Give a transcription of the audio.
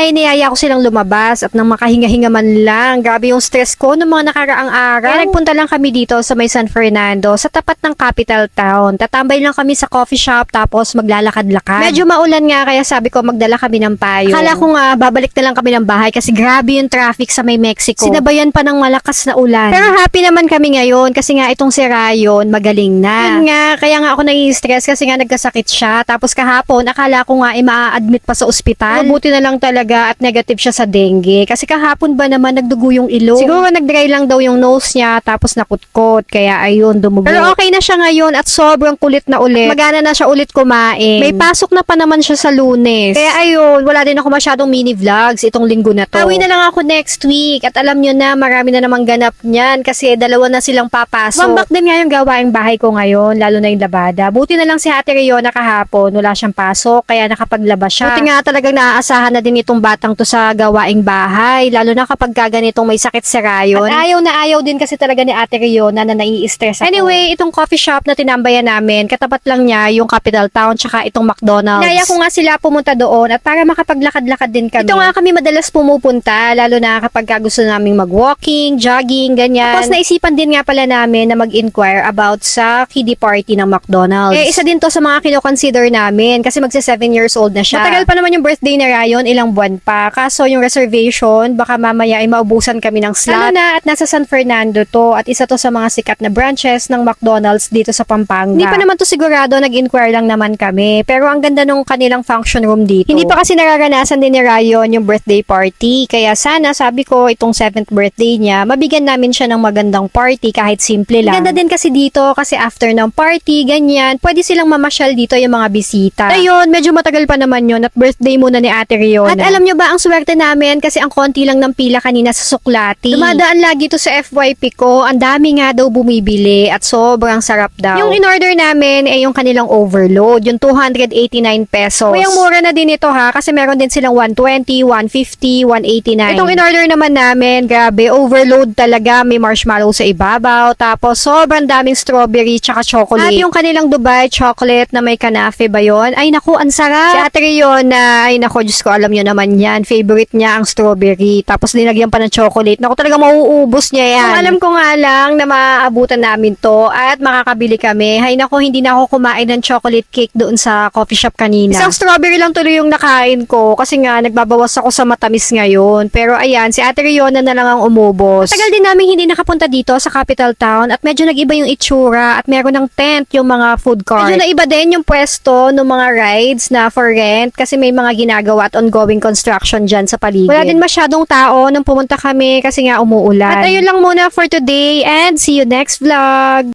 ay niyaya ko silang lumabas at nang makahinga-hinga man lang. Grabe yung stress ko noong mga nakaraang araw. Kaya nagpunta lang kami dito sa may San Fernando sa tapat ng capital town. Tatambay lang kami sa coffee shop tapos maglalakad-lakad. Medyo maulan nga kaya sabi ko magdala kami ng payo. Akala ko nga babalik na lang kami ng bahay kasi grabe yung traffic sa may Mexico. Sinabayan pa ng malakas na ulan. Pero happy naman kami ngayon kasi nga itong si Rayon magaling na. Yun nga, kaya nga ako nai-stress kasi nga nagkasakit siya. Tapos kahapon, akala ko nga ay maa-admit pa sa ospital. Mabuti na lang talaga at negative siya sa dengue. Kasi kahapon ba naman nagdugo yung ilong. Siguro nag-dry lang daw yung nose niya tapos nakutkot. Kaya ayun, dumugo. Pero okay na siya ngayon at sobrang kulit na ulit. Magana na siya ulit kumain. May pasok na pa naman siya sa lunes. Kaya ayun, wala din ako masyadong mini vlogs itong linggo na to. Awi na lang ako next week at alam nyo na marami na namang ganap niyan kasi dalawa na silang papasok. Wambak din nga yung gawaing bahay ko ngayon, lalo na yung labada. Buti na lang si Ate Riona kahapon, wala siyang pasok kaya nakapaglaba siya. Buti nga talagang naaasahan na din itong batang to sa gawaing bahay, lalo na kapag ganitong may sakit si Rayon. At ayaw na ayaw din kasi talaga ni Ate Riona na nai-stress ako. Anyway, itong coffee shop na tinambayan namin, katapat lang niya yung Capital Town tsaka itong McDonald's. Naya ko nga sila pumunta doon at para makapaglakad-lakad din kami. Ito nga kami madalas pumupunta, lalo na kapag ka gusto naming mag-walking, jogging, ganyan. Tapos naisipan din nga pala namin na mag-inquire about sa kiddie party ng McDonald's. Eh, isa din to sa mga kino-consider namin kasi magsa 7 years old na siya. Matagal pa naman yung birthday ni Ryan, ilang buwan pa. Kaso yung reservation, baka mamaya ay maubusan kami ng slot. Lalo na at nasa San Fernando to at isa to sa mga sikat na branches ng McDonald's dito sa Pampanga. Hindi pa naman to sigurado, nag-inquire lang naman kami. Pero ang ganda nung kanilang function room dito. Hindi pa kasi nararanasan din ni Ryan yung birthday party. Kaya sana, sabi ko, itong 7th birthday niya, mabigyan namin siya ng magandang party kahit simple lang. Ganda din kasi dito kasi after ng party, ganyan, pwede silang mamasyal dito yung mga bisita. Ayun, medyo matagal pa naman yun at birthday muna ni Ate Riona. At alam nyo ba, ang swerte namin kasi ang konti lang ng pila kanina sa suklati. Dumadaan lagi to sa FYP ko, ang dami nga daw bumibili at sobrang sarap daw. Yung in-order namin ay yung kanilang overload, yung 289 pesos. Kaya mura na din ito ha, kasi meron din silang 120, 150, 189. Itong in-order naman namin, grabe, overload talaga. May marshmallow sa ibabaw, tapos sobrang daming strawberry tsaka chocolate. At yung kanilang Dubai chocolate na may kanafe ba yun? Ay naku, ang sarap. Si Ate Riona, ay naku, Diyos ko, alam nyo naman yan. Favorite niya ang strawberry. Tapos dinagyan pa ng chocolate. Naku, talaga mauubos niya yan. Kung alam ko nga lang na maaabutan namin to at makakabili kami. Hay naku, hindi na ako kumain ng chocolate cake doon sa coffee shop kanina. Isang strawberry lang tuloy yung nakain ko kasi nga nagbabawas ako sa matamis ngayon. Pero ayan, si Ate Riona na lang ang umubos. Tagal din namin hindi nakapunta dito sa capital town at medyo nag-iba yung itsura at meron ng tent yung mga food cart. Medyo naiba din yung pwesto ng mga rides na for rent kasi may mga ginagawa at ongoing construction dyan sa paligid. Wala din masyadong tao nung pumunta kami kasi nga umuulan. At ayun lang muna for today and see you next vlog!